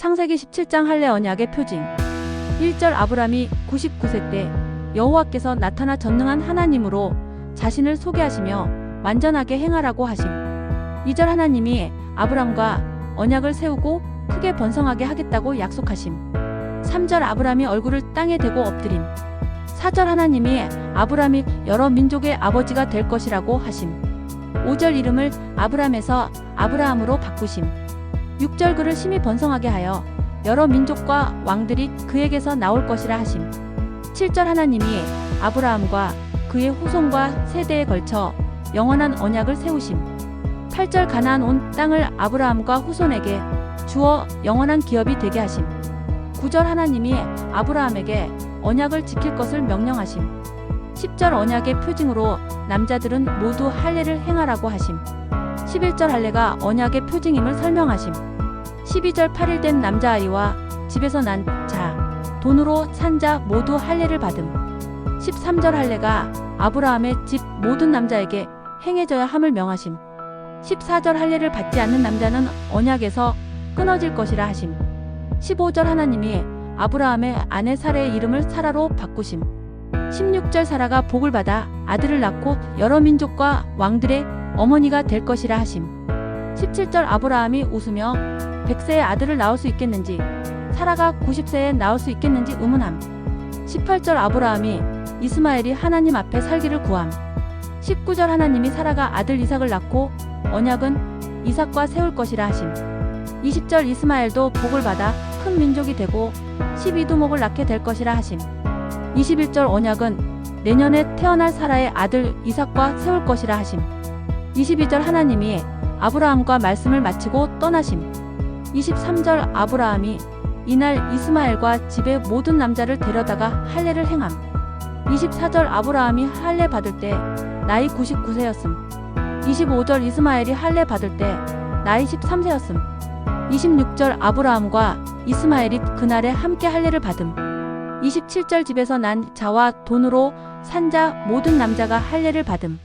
창세기 17장 할례 언약의 표징. 1절 아브람이 99세 때 여호와께서 나타나 전능한 하나님으로 자신을 소개하시며 완전하게 행하라고 하심. 2절 하나님이 아브람과 언약을 세우고 크게 번성하게 하겠다고 약속하심. 3절 아브람이 얼굴을 땅에 대고 엎드림. 4절 하나님이 아브람이 여러 민족의 아버지가 될 것이라고 하심. 5절 이름을 아브람에서 아브라함으로 바꾸심 6절 그를 심히 번성하게 하여 여러 민족과 왕들이 그에게서 나올 것이라 하심. 7절 하나님이 아브라함과 그의 후손과 세대에 걸쳐 영원한 언약을 세우심. 8절 가나안 온 땅을 아브라함과 후손에게 주어 영원한 기업이 되게 하심. 9절 하나님이 아브라함에게 언약을 지킬 것을 명령하심. 10절 언약의 표징으로 남자들은 모두 할례를 행하라고 하심 11절 할례가 언약의 표징임을 설명하심. 12절 8일 된 남자아이와 집에서 난 자, 돈으로 산 자 모두 할례를 받음. 13절 할례가 아브라함의 집 모든 남자에게 행해져야 함을 명하심. 14절 할례를 받지 않는 남자는 언약에서 끊어질 것이라 하심. 15절 하나님이 아브라함의 아내 사라의 이름을 사라로 바꾸심. 16절 사라가 복을 받아 아들을 낳고 여러 민족과 왕들의 어머니가 될 것이라 하심. 17절 아브라함이 웃으며 100세에 아들을 낳을 수 있겠는지 사라가 90세에 낳을 수 있겠는지 의문함. 18절 아브라함이 이스마엘이 하나님 앞에 살기를 구함. 19절 하나님이 사라가 아들 이삭을 낳고 언약은 이삭과 세울 것이라 하심. 20절 이스마엘도 복을 받아 큰 민족이 되고 12두목을 낳게 될 것이라 하심. 21절 언약은 내년에 태어날 사라의 아들 이삭과 세울 것이라 하심 22절 하나님이 아브라함과 말씀을 마치고 떠나심. 23절 아브라함이 이날 이스마엘과 집의 모든 남자를 데려다가 할례를 행함. 24절 아브라함이 할례 받을 때 나이 99세였음. 25절 이스마엘이 할례 받을 때 나이 13세였음. 26절 아브라함과 이스마엘이 그날에 함께 할례를 받음. 27절 집에서 난 자와 돈으로 산 자 모든 남자가 할례를 받음